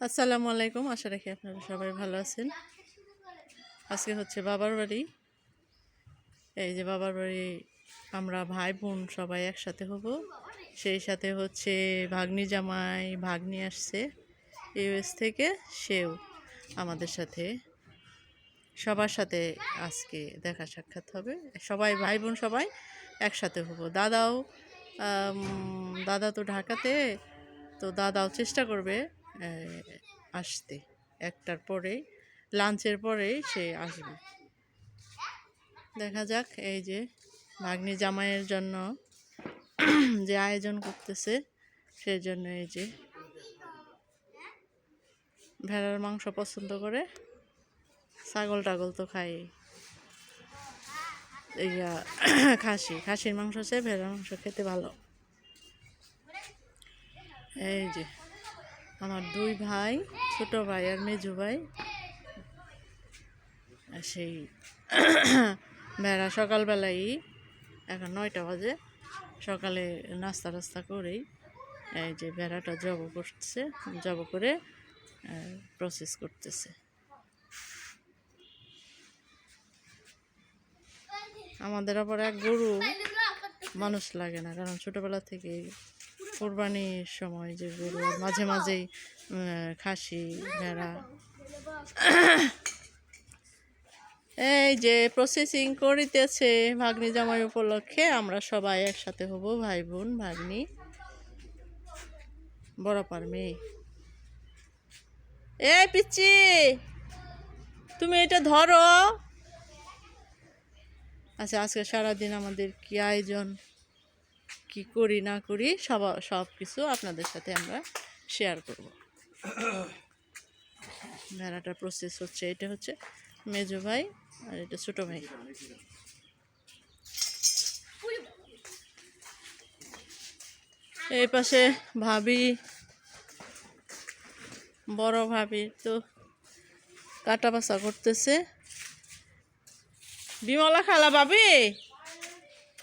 আসসালামু আলাইকুম। আশা রাখি আপনারা সবাই ভালো আছেন। আজকে হচ্ছে বাবার বাড়ি। এই যে বাবার বাড়ি আমরা ভাই বোন সবাই একসাথে হব। সেই সাথে হচ্ছে ভাগ্নি জামাই, ভাগ্নি আসছে ইউএস থেকে, সেও আমাদের সাথে। সবার সাথে আজকে দেখা সাক্ষাৎ হবে। সবাই ভাই বোন সবাই একসাথে হব। দাদাও দাদা তো ঢাকাতে, তো দাদাও চেষ্টা করবে আসতে। একটার পরেই লাঞ্চের পরেই সে আসবে। দেখা যাক এই যে ভাগ্নি জামাইয়ের জন্য যে আয়োজন করতেছে, সেই জন্য এই যে ভেড়ার মাংস পছন্দ করে, ছাগল টাগল তো খাই। ইয়া, খাসি। খাসির মাংস চেয়ে ভেড়ার মাংস খেতে ভালো। এই যে আমার দুই ভাই, ছোট ভাই আর মেজু ভাই। সেই বেড়া সকালবেলাই এখন নয়টা বাজে। সকালে নাস্তা টাস্তা করেই এই যে বেড়াটা জব করছে, জব করে প্রসেস করতেছে। আমাদের আবার এক গরু মানুষ লাগে না, কারণ ছোটবেলা থেকে কোরবানির সময় যে গরু মাঝে মাঝেই খাসি, ভেড়া। এই যে প্রসেসিং করিতেছে ভাগ্নি জামাই উপলক্ষে, আমরা সবাই একসাথে হব, ভাই বোন, ভাগ্নি বড়পার মেয়ে। এই পিচ্ছি তুমি এটা ধরো। আচ্ছা আজকে সারাদিন আমাদের কি আয়োজন? কি করি, না করি, সব সব কিছু আপনাদের সাথে আমরা শেয়ার করব। ভেড়াটার প্রসেস হচ্ছে, এটা হচ্ছে মেজো ভাই আর এটা ছোটো ভাই এই পাশে ভাবি, বড় ভাবি তো কাটা বাসা করতেছে। বিমলা খালা ভাবি!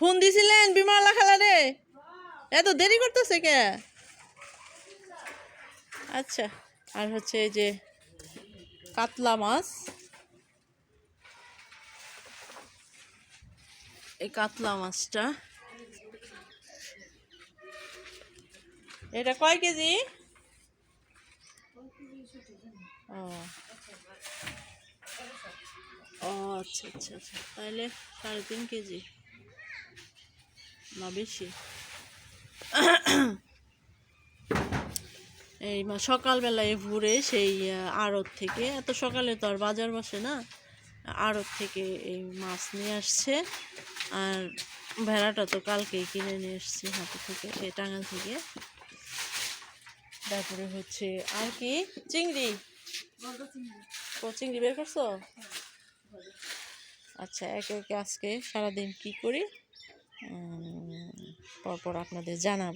ফোন দিছিলেন, বিমলা খালা রে। এত দেরি করতেছে কে? আচ্ছা আর হচ্ছে এই যে কাতলা মাছ। এই কাতলা মাছটা। এটা কয় কেজি? ও। আচ্ছা আচ্ছা আচ্ছা। তাহলে সাড়ে তিন কেজি। না বেশি। এই মা সকালবেলায় ভোরে সেই আড়ত থেকে এত সকালে তো আর বাজার বসে না আড়ত থেকে এই মাছ নিয়ে আসছে। আর ভেড়াটা তো কালকেই কিনে নিয়ে এসছি হাতে থেকে এই টাঙ্গাল থেকে। তারপরে হচ্ছে আর কি চিংড়ি। ও চিংড়ি বের করছ? আচ্ছা একে একে আজকে সারাদিন কি করি? পরপর আপনাদের জানাব।